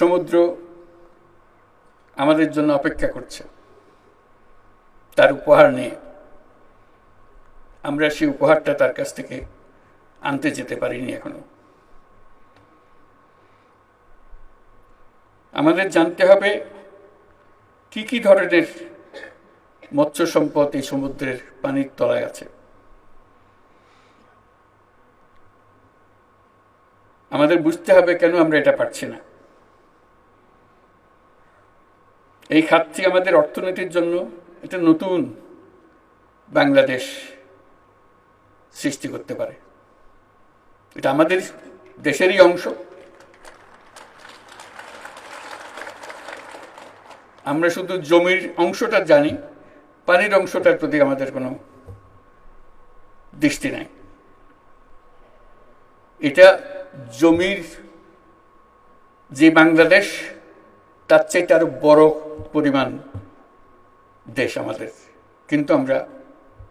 সমুদ্র আমাদের জন্য অপেক্ষা করছে। তার উপহার নিয়ে আমরা সেই উপহারটা তার কাছ থেকে আনতে যেতে পারিনি এখনও। আমাদের জানতে হবে কি কি ধরনের মৎস্য সম্পদ এই সমুদ্রের পানির তলায় আছে। আমাদের বুঝতে হবে কেন আমরা এটা পারছি না। এই খাতটি আমাদের অর্থনীতির জন্য একটা নতুন বাংলাদেশ সৃষ্টি করতে পারে। এটা আমাদের দেশেরই অংশ। আমরা শুধু জমির অংশটা জানি, পানির অংশটার প্রতি আমাদের কোনো দৃষ্টি নাই। এটা জমির যে বাংলাদেশ, তার চাইতে আরও বড় পরিমাণ দেশ আমাদের। কিন্তু আমরা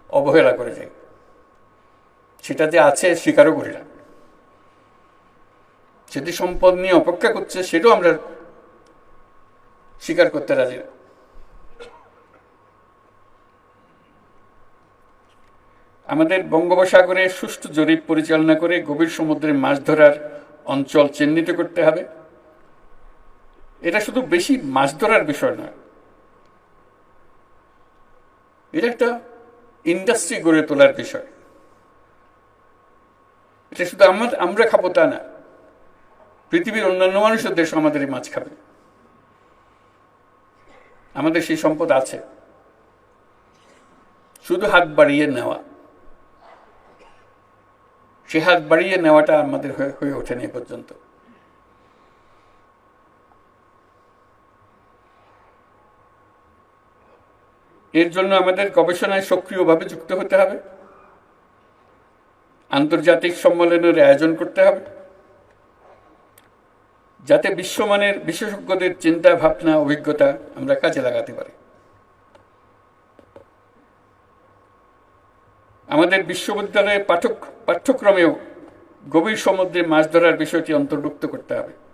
অবহেলা করে যাই। সেটা যে আছে স্বীকারও করি না। সেটি সম্পদ নিয়ে অপেক্ষা করছে, সেটাও আমরা স্বীকার করতে রাজি না। আমাদের বঙ্গোপসাগরে সুষ্ঠু জরিপ পরিচালনা করে গভীর সমুদ্রে মাছ ধরার অঞ্চল চিহ্নিত করতে হবে। এটা শুধু বেশি মাছ ধরার বিষয় নয়। এটা একটা ইন্ডাস্ট্রি গড়ে তোলার বিষয়। এটা শুধু আমার আমরা খাব তা না। পৃথিবীর অন্যান্য মানুষের দেশ আমাদের এই মাছ খাবে। আমাদের সেই সম্পদ আছে। শুধু হাত বাড়িয়ে নেওয়া। সে হাত বাড়িয়ে নেওয়াটা আমাদের হয়ে ওঠেনি এ পর্যন্ত। এর জন্য আমাদের গবেষণায় সক্রিয়ভাবে যুক্ত হতে হবে। আন্তর্জাতিক সম্মেলনের আয়োজন করতে হবে। যাতে বিশ্বমানের বিশেষজ্ঞদের চিন্তা, ভাবনা, অভিজ্ঞতা আমরা কাজে লাগাতে পারি। আমাদের বিশ্ববিদ্যালয়ের পাঠক পাঠ্যক্রমেও গভীর সমুদ্রে মাছ ধরার বিষয়টি অন্তর্ভুক্ত করতে হবে।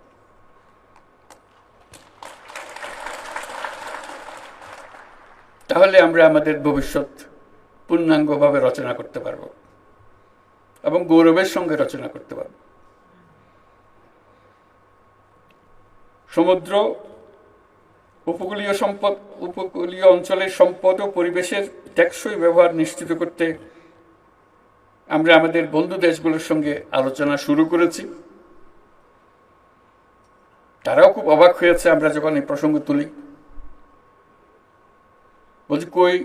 তাহলে আমরা আমাদের ভবিষ্যৎ পূর্ণাঙ্গভাবে রচনা করতে পারব এবং গৌরবের সঙ্গে রচনা করতে পারব। সমুদ্র, উপকূলীয় সম্পদ, উপকূলীয় অঞ্চলের সম্পদ ও পরিবেশের টেকসই ব্যবহার নিশ্চিত করতে আমরা আমাদের বন্ধু দেশগুলোর সঙ্গে আলোচনা শুরু করেছি। তারাও খুব অবাক হয়েছে আমরা যখন এই প্রসঙ্গ তুলি। বলছি, কই?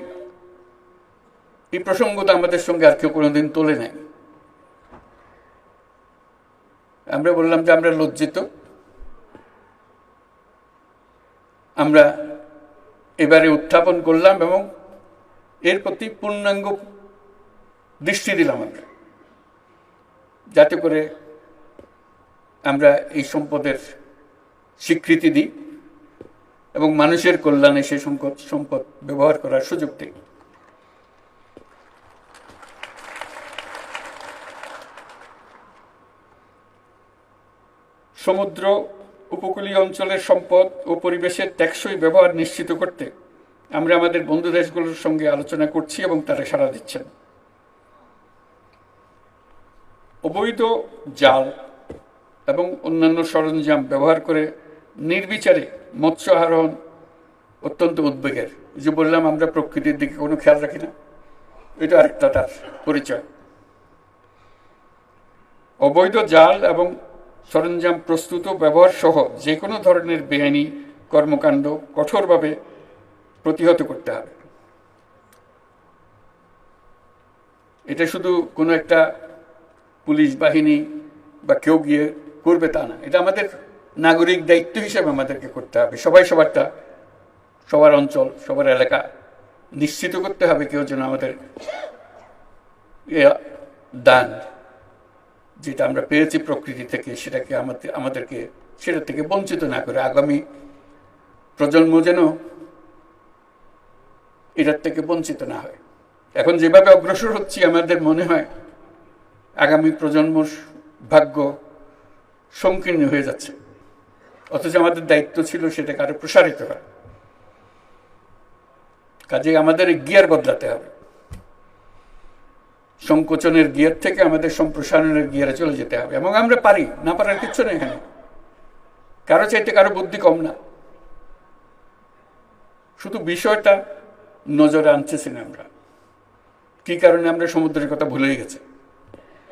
এই প্রসঙ্গ তো আমাদের সঙ্গে আর কেউ কোনোদিন তোলে নাই। আমরা বললাম যে, আমরা লজ্জিত। আমরা এবারে উত্থাপন করলাম এবং এর প্রতি পূর্ণাঙ্গ দৃষ্টি দিলাম আমরা। যাতে করে আমরা এই সম্পদের স্বীকৃতি দিই। এবং মানুষের কল্যাণে সেই সম্পদ সম্পদ ব্যবহার করার সুযোগ দিই সমুদ্র, উপকূলীয় অঞ্চলের সম্পদ ও পরিবেশের টেকসই ব্যবহার নিশ্চিত করতে আমরা আমাদের বন্ধু দেশগুলোর সঙ্গে আলোচনা করছি এবং তারা সাড়া দিচ্ছেন। অবৈধ জাল এবং অন্যান্য সরঞ্জাম ব্যবহার করে নির্বিচারে মৎস্য আহরণ অত্যন্ত উদ্বেগের। যে বললাম, আমরা প্রকৃতির দিকে কোনো খেয়াল রাখি না। এটা আরেকটা তার পরিচয়। অবৈধ জাল এবং সরঞ্জাম প্রস্তুত ব্যবহার সহ যে কোনো ধরনের বেআইনি কর্মকাণ্ড কঠোরভাবে প্রতিহত করতে হবে। এটা শুধু কোনো একটা পুলিশ বাহিনী বা কেউ গিয়ে করবে তা না, এটা আমাদের নাগরিক দায়িত্ব হিসেবে আমাদেরকে করতে হবে। সবাই সবারটা, সবার অঞ্চল, সবার এলাকা নিশ্চিত করতে হবে কেউ যেন আমাদের দান যেটা আমরা পেয়েছি প্রকৃতি থেকে, সেটাকে আমাদের, আমাদেরকে, সেটা থেকে বঞ্চিত না করে। আগামী প্রজন্ম যেন এটার থেকে বঞ্চিত না হয়। এখন যেভাবে অগ্রসর হচ্ছি, আমাদের মনে হয় আগামী প্রজন্ম ভাগ্য সংকীর্ণ হয়ে যাচ্ছে। অথচ আমাদের দায়িত্ব ছিল সেটাকে আরও প্রসারিত করা। কাজে আমাদের গিয়ার বদলাতে হবে। সংকোচনের গিয়ার থেকে আমাদের সম্প্রসারণের গিয়ারে চলে যেতে হবে। এবং আমরা পারি, না পারার কিচ্ছু নেই এখানে। কারও চাইতে কারও বুদ্ধি কম না। শুধু বিষয়টা নজরে আনতেছি না আমরা। কি কারণে আমরা সমুদ্রের কথা ভুলেই গেছি?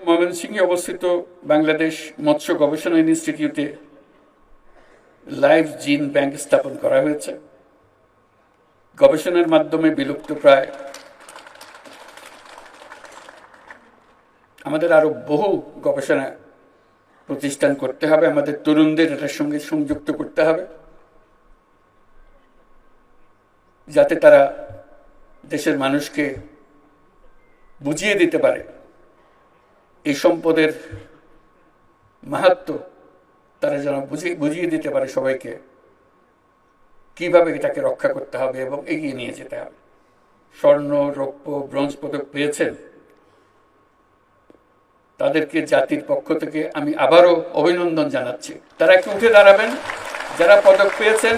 ময়মনসিংহে অবস্থিত বাংলাদেশ মৎস্য গবেষণা ইনস্টিটিউটে লাইভ জিন ব্যাংক স্থাপন করা হয়েছে। গবেষণার মাধ্যমে বিলুপ্ত প্রায় আমাদের আরও বহু গবেষণা প্রতিষ্ঠান করতে হবে, আমাদের তরুণদের এটার সঙ্গে সংযুক্ত করতে হবে। যাতে তারা দেশের মানুষকে বুঝিয়ে দিতে পারে। এই সম্পদের মাহাত্ম তারা যেন বুঝিয়ে বুঝিয়ে দিতে পারে সবাইকে কীভাবে এটাকে রক্ষা করতে হবে এবং এগিয়ে নিয়ে যেতে হবে। স্বর্ণ, রৌপ্য, ব্রোঞ্জ পদক পেয়েছেন। তাদেরকে জাতির পক্ষ থেকে আমি আবারও অভিনন্দন জানাচ্ছি। তারা একটু উঠে দাঁড়াবেন। যারা পদক পেয়েছেন,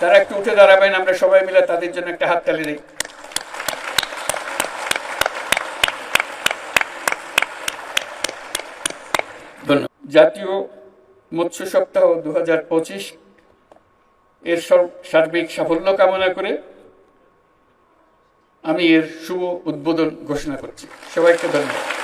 তারা একটু উঠে দাঁড়াবেন। আমরা সবাই মিলে তাদের জন্য একটা হাততালি দিই। ধন্যবাদ। জাতীয় মৎস্য সপ্তাহ দু হাজার পঁচিশ এর সর- সার্বিক সাফল্য কামনা করে আমি এর শুভ উদ্বোধন ঘোষণা করছি। সবাইকে ধন্যবাদ।